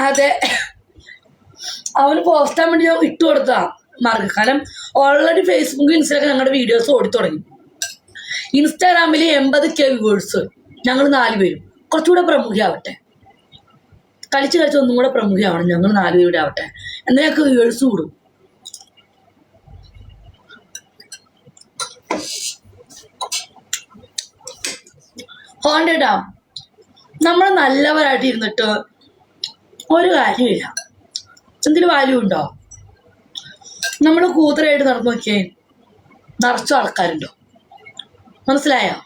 അതെ. അവന് പോസ്റ്റാൻ വേണ്ടി ഞാൻ ഇട്ട് കൊടുത്താ മാർഗം. കാരണം ഓൾറെഡി ഫേസ്ബുക്ക് ഇൻസ്റ്റാഗ്രാം ഞങ്ങളുടെ വീഡിയോസ് ഓടി തുടങ്ങി. ഇൻസ്റ്റാഗ്രാമിൽ എൺപത് കെ വ്യൂവേഴ്സ് ഞങ്ങൾ നാല് പേരും. കുറച്ചുകൂടെ പ്രമുഖിയാവട്ടെ. കളിച്ച് കളിച്ച് ഒന്നും കൂടെ പ്രമുഖിയാവണം. ഞങ്ങൾ നാല് പേരുടെ ആവട്ടെ. എന്നാൽ ഞങ്ങൾക്ക് വ്യൂവേഴ്സ് കൂടും. ഹോണ്ട ഡാം നമ്മൾ നല്ലവരായിട്ട് ഇരുന്നിട്ട് ഒരു കാര്യമില്ല എന്തെങ്കിലും വാല്യൂ ഉണ്ടോ? നമ്മൾ കൂതറായിട്ട് നടന്നു നോക്കിയേ നിറച്ച ആൾക്കാരുണ്ടോ? മനസ്സിലായോ?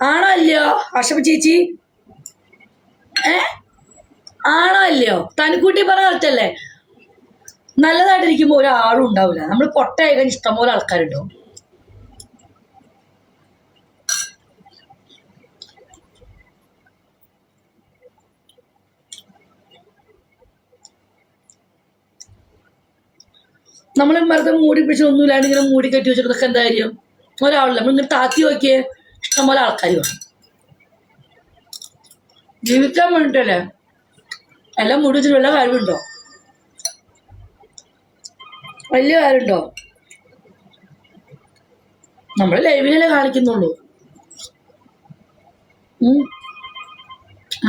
ആണോ അല്ലയോ ആശപ്പ ചേച്ചി? ഏ? ആണോ അല്ലയോ തനിക്കൂട്ടി പറഞ്ഞ കറക്റ്റല്ലേ? നല്ലതായിട്ടിരിക്കുമ്പോൾ ഒരാളും ഉണ്ടാവില്ല നമ്മൾ പൊട്ടയാകാൻ ഇഷ്ടംപോലെ ആൾക്കാരുണ്ടോ? നമ്മൾ മരത്തെ മൂടി പിടിച്ച് ഒന്നുമില്ലാണ്ട് ഇങ്ങനെ മൂടി കെട്ടി വെച്ചിട്ടൊക്കെ എന്താ കാര്യം? ഒരാളില്ല. നമ്മൾ ഇങ്ങനെ താത്തി നോക്കിയേ ഇഷ്ടംപോലെ ആൾക്കാർ വേണം ജീവിക്കാൻ വേണ്ടിട്ടല്ലേ? എല്ലാം മൂടി വെച്ചിട്ട് വല്ല കാര്യമുണ്ടോ വലിയ കാര്യമുണ്ടോ നമ്മൾ ലൈവിലല്ലേ കാണിക്കുന്നുള്ളൂ.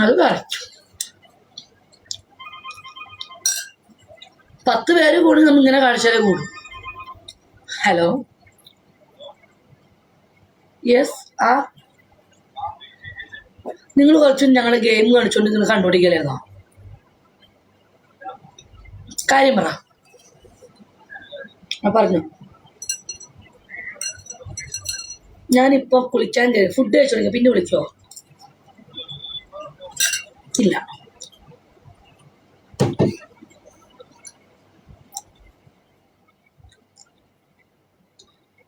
അത് കറക്റ്റ് പത്ത് പേര് കൂടി നമ്മൾ ഇങ്ങനെ കാണിച്ചാലേ കൂടും. ഹലോ യെസ് ആ? നിങ്ങൾ കുറച്ചും ഞങ്ങൾ ഗെയിം കളിച്ചുകൊണ്ട് നിങ്ങൾ കണ്ടുപിടിക്കലായിരുന്നോ? കാര്യം പറ. പറഞ്ഞു. ഞാനിപ്പോ കുളിക്കാൻ ഫുഡ് കഴിച്ചു തുടങ്ങി പിന്നെ വിളിക്കോ? ഇല്ല.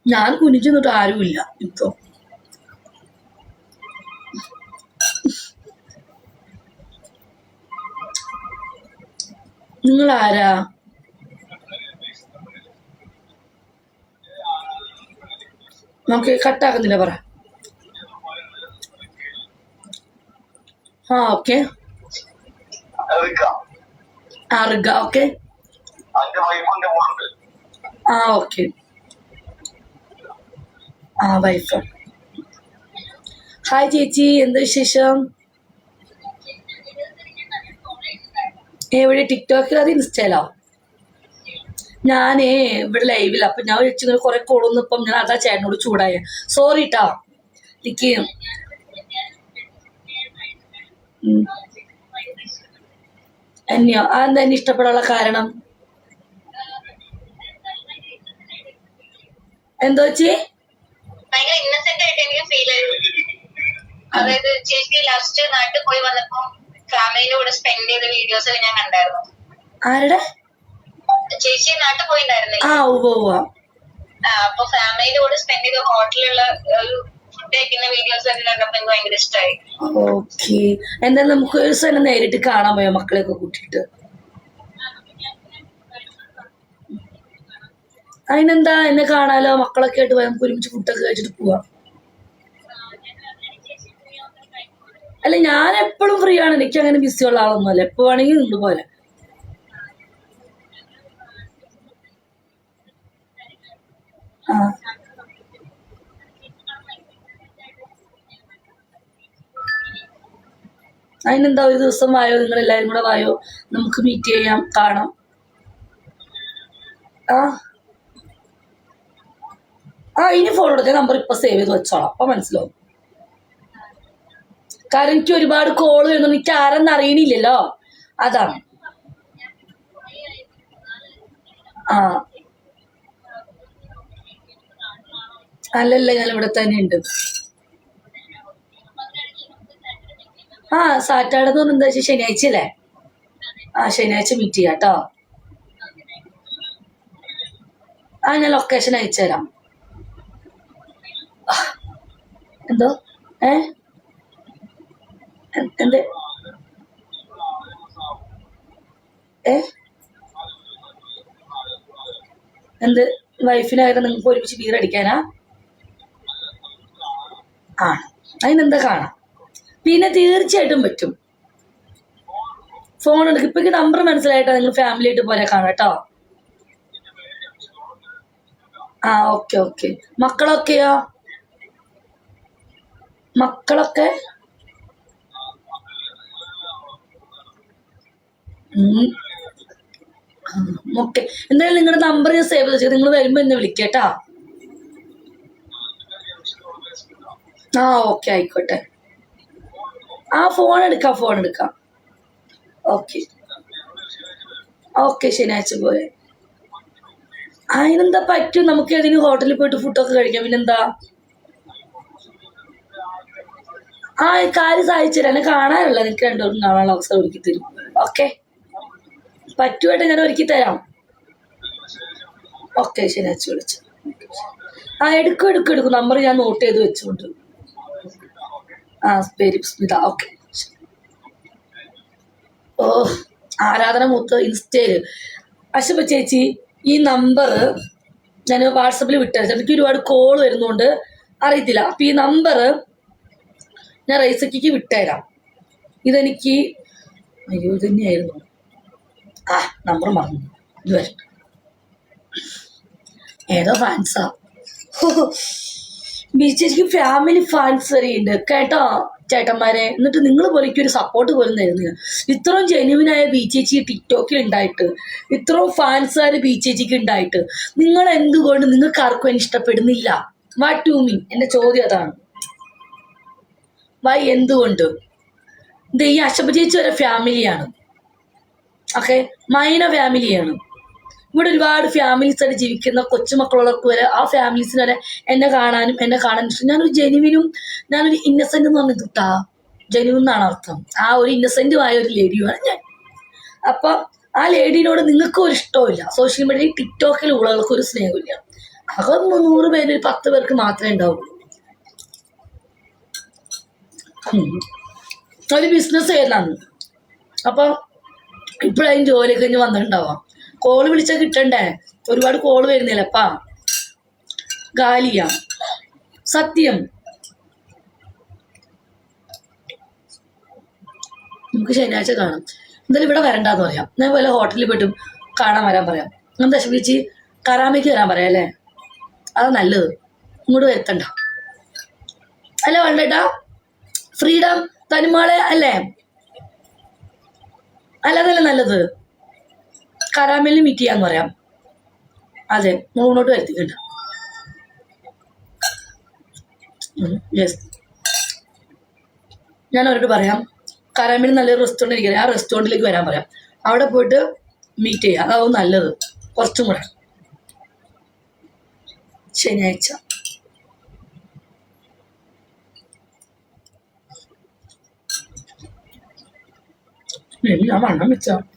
ഞാൻ കുനിച്ചു നിന്നിട്ട് ആരുമില്ല ഇപ്പൊ. നിങ്ങൾ ആരാ നമുക്ക് കട്ടാക്കുന്നില്ല പറ. ആ ഓക്കെ. ആ ഓക്കെ. ആ ഓക്കെ. ആ വൈഫ് ഹായ് ചേച്ചി. എന്ത് വിശേഷം? എവിടെ? ടിക്ടോക്കിൽ അത് ഇൻസ്റ്റയിലോ? ഞാനേ ഇവിടെ ലൈവില്ല അപ്പൊ ഞാൻ വിളിച്ചു ഇങ്ങനെ കുറെ ഇപ്പം ഞാൻ അതാ ചേട്ടനോട് ചൂടായ. സോറി ട്ടാ. എനിക്ക്. എന്നെയോ അതെന്താ എന്നെ ഇഷ്ടപ്പെടാനുള്ള കാരണം? എന്തോ ഭയങ്കര ഫീൽ അതായത് ചേച്ചി ലാസ്റ്റ് നാട്ടിൽ പോയി വന്നപ്പോ ഫാമിലിയുടെ കൂടെ സ്പെൻഡ് ചെയ്ത വീഡിയോസ് ഞാൻ കണ്ടായിരുന്നു. ആരുടെ? ചേച്ചി നാട്ടിൽ പോയിണ്ടായിരുന്നില്ല? ആ ഉവ്വ ഉവ്വ അപ്പൊ ഫാമിലിയുടെ കൂടെ സ്പെൻഡ് ചെയ്ത ഹോട്ടലിലുള്ള ഒരു ഓക്കെ. എന്താ നമുക്ക് ഒരു ദിവസം എന്നെ നേരിട്ട് കാണാൻ പോയോ മക്കളെയൊക്കെ കൂട്ടിയിട്ട്? അതിനെന്താ? എന്നെ കാണാലോ? മക്കളൊക്കെ ആയിട്ട് നമുക്ക് ഒരുമിച്ച് ഫുഡൊക്കെ കഴിച്ചിട്ട് പോവാം. അല്ല ഞാൻ എപ്പോഴും ഫ്രീ ആണ്. എനിക്ക് അങ്ങനെ ബിസി ഉള്ള ആളൊന്നും അല്ല എപ്പോ വേണമെങ്കിൽ നിന്ന് പോലെ. ആ. അതിനെന്താ ഒരു ദിവസം വായോ? നിങ്ങൾ എല്ലാവരും കൂടെ വായോ? നമുക്ക് മീറ്റ് ചെയ്യാം കാണാം. ആ. ആ ഇനി ഫോൺ എടുത്ത. നമ്പർ ഇപ്പൊ സേവ് ചെയ്ത് വെച്ചോളാം. അപ്പൊ മനസ്സിലാവും. കാരണം എനിക്ക് ഒരുപാട് കോൾ വരുന്നു. എനിക്ക് ആരെന്ന് അറിയണില്ലല്ലോ. അതാണ്. ആ. അല്ലല്ല ഞാൻ ഇവിടെ തന്നെ ഉണ്ട് ആ സാറ്റർഡേ എന്ന് പറഞ്ഞാൽ എന്താ വെച്ചാൽ ശനിയാഴ്ച അല്ലേ? ആ ശനിയാഴ്ച മീറ്റ് ചെയ്യാം കേട്ടോ ആ ഞാൻ ലൊക്കേഷൻ അയച്ചു തരാം എന്തോ? ഏ? എ- എന്ത് ഏ? എന്ത്? വൈഫിനായാലും നിങ്ങൾക്ക് ഒരുമിച്ച് ബീർ അടിക്കാനാ? ആ. അതിനെന്താ കാണാം? പിന്നെ തീർച്ചയായിട്ടും പറ്റും. ഫോൺ എടുക്കും. ഇപ്പൊ നമ്പർ മനസ്സിലായിട്ടാ നിങ്ങൾ ഫാമിലി ആയിട്ട് പോലെ കാണാം ആ ഓക്കെ ഓക്കെ മക്കളൊക്കെയോ? മക്കളൊക്കെ? ഓക്കെ. എന്തായാലും നിങ്ങളുടെ നമ്പർ ഞാൻ സേവ് ചെയ്ത് നിങ്ങൾ വരുമ്പോ എന്നെ വിളിക്കേട്ടാ ആ ഓക്കെ ആയിക്കോട്ടെ. ആ ഫോൺ എടുക്കാം ഫോൺ എടുക്കാം. ഓക്കെ. ഓക്കെ ശനിയാഴ്ച പോലെ അതിനെന്താ പറ്റും? നമുക്ക് ഏതെങ്കിലും ഹോട്ടലിൽ പോയിട്ട് ഫുഡൊക്കെ കഴിക്കാം. പിന്നെന്താ? ആ കാര്യം സഹായിച്ചു തരാം. എന്നെ കാണാനല്ല എനിക്ക് രണ്ടുപേർക്കും കാണാനുള്ള അവസരം ഒരുക്കി തരും. ഓക്കെ. പറ്റുമായിട്ട് ഞാൻ ഒരുക്കി തരാം. ഓക്കെ ശനിയാഴ്ച വിളിച്ചു ആ എടുക്കും എടുക്കും എടുക്കും. നമ്പർ ഞാൻ നോട്ട് ചെയ്ത് വെച്ചുകൊണ്ട് ആ പേര് സ്മിത. ഓക്കെ ഓ ആരാധന മൂത്ത് ഇൻസ്റ്റയിൽ അശ്വ ചേച്ചി ഈ നമ്പർ ഞാൻ വാട്സപ്പിൽ വിട്ടയച്ചു എനിക്ക് ഒരുപാട് കോൾ വരുന്നുണ്ട് അറിയത്തില്ല. അപ്പം ഈ നമ്പർ ഞാൻ റൈസക്കിക്ക് വിട്ടുതരാം ഇതെനിക്ക് അയ്യോ ഇതന്നെയായിരുന്നു തന്നെയായിരുന്നു. ആ നമ്പർ മറന്നു. ഇത് വരട്ടെ ഏതോ ഫാൻസാ ബീച്ചേക്ക് ഫാമിലി ഫാൻസ് ഉണ്ട് കേട്ടോ ചേട്ടന്മാരെ. എന്നിട്ട് നിങ്ങൾ പോലെക്ക് ഒരു സപ്പോർട്ട് പോലും തരുന്നില്ല. ഇത്രയും ജെന്യുവിനായ ബീച്ചേച്ചി ടിക്ടോക്കിൽ ഉണ്ടായിട്ട് ഇത്രയും ഫാൻസുകാർ ബീച്ചേച്ചിക്ക് ഉണ്ടായിട്ട് നിങ്ങൾ എന്തുകൊണ്ട് നിങ്ങൾക്ക് ആർക്കും ഇഷ്ടപ്പെടുന്നില്ല? വാട്ട് ടു മീൻ എന്റെ ചോദ്യം അതാണ്. വൈ എന്തുകൊണ്ട്? ഇത് ഈ അശബ ചേച്ചി വരെ ഫാമിലിയാണ് ഓക്കെ മൈന ഫാമിലിയാണ് ഇവിടെ ഒരുപാട് ഫാമിലീസ് ആയിട്ട് ജീവിക്കുന്ന കൊച്ചുമക്കളുള്ളവർക്ക് വരെ ആ ഫാമിലീസിന് വരെ എന്നെ കാണാനും എന്നെ കാണാനും ഇഷ്ടം. ഞാനൊരു ജെനുവിനും ഞാനൊരു ഇന്നസെന്റ് എന്ന് പറഞ്ഞത് കിട്ടാ ജെനുവിൻ എന്നാണ് അർത്ഥം. ആ ഒരു ഇന്നസെന്റുമായ ഒരു ലേഡിയുമാണ് ഞാൻ. അപ്പൊ ആ ലേഡീനോട് നിങ്ങൾക്ക് ഒരു ഇഷ്ടമില്ല സോഷ്യൽ മീഡിയയിൽ ടിക്ടോക്കിൽ ഉള്ളവർക്ക് ഒരു സ്നേഹമില്ല ആകെ മുന്നൂറ് പേര് ഒരു പത്ത് പേർക്ക് മാത്രമേ ഉണ്ടാവുള്ളൂ. ഒരു ബിസിനസ് ഏതാണ്? അപ്പൊ ഇപ്പോഴായും ജോലി കഴിഞ്ഞ് വന്നിട്ടുണ്ടാവാം കോൾ വിളിച്ചാൽ കിട്ടണ്ടേ? ഒരുപാട് കോൾ വരുന്നില്ലപ്പാ ഗാലിയ സത്യം. നമുക്ക് ശനിയാഴ്ച കാണാം. എന്തായാലും ഇവിടെ വരണ്ടെന്ന് പറയാം. ഞാൻ വല്ല ഹോട്ടലിൽ പോയിട്ടും കാണാൻ വരാൻ പറയാം. എന്താ വിളിച്ച് കറാമയ്ക്ക് വരാൻ പറയാം അല്ലേ? അതാ നല്ലത്. ഇങ്ങോട്ട് വരുത്തണ്ട. അല്ല വേണ്ടേട്ടാ. ഫ്രീഡം തനിമാളെ അല്ലേ? അല്ലാതല്ലേ നല്ലത്. കരാമലിന് മീറ്റ് ചെയ്യാന്ന് പറയാം. അതെ മുന്നോട്ട് വരുത്തിക്കണ്ട യെസ് ഞാൻ അവരോട് പറയാം കരാമിൽ നല്ല റെസ്റ്റോറന്റ് ഇരിക്കുന്നത് ആ റെസ്റ്റോറന്റിലേക്ക് വരാൻ പറയാം. അവിടെ പോയിട്ട് മീറ്റ് ചെയ്യാം. അതാവും നല്ലത്. കുറച്ചും കൂടെ. ശനിയാഴ്ച. 네你리아바没 감.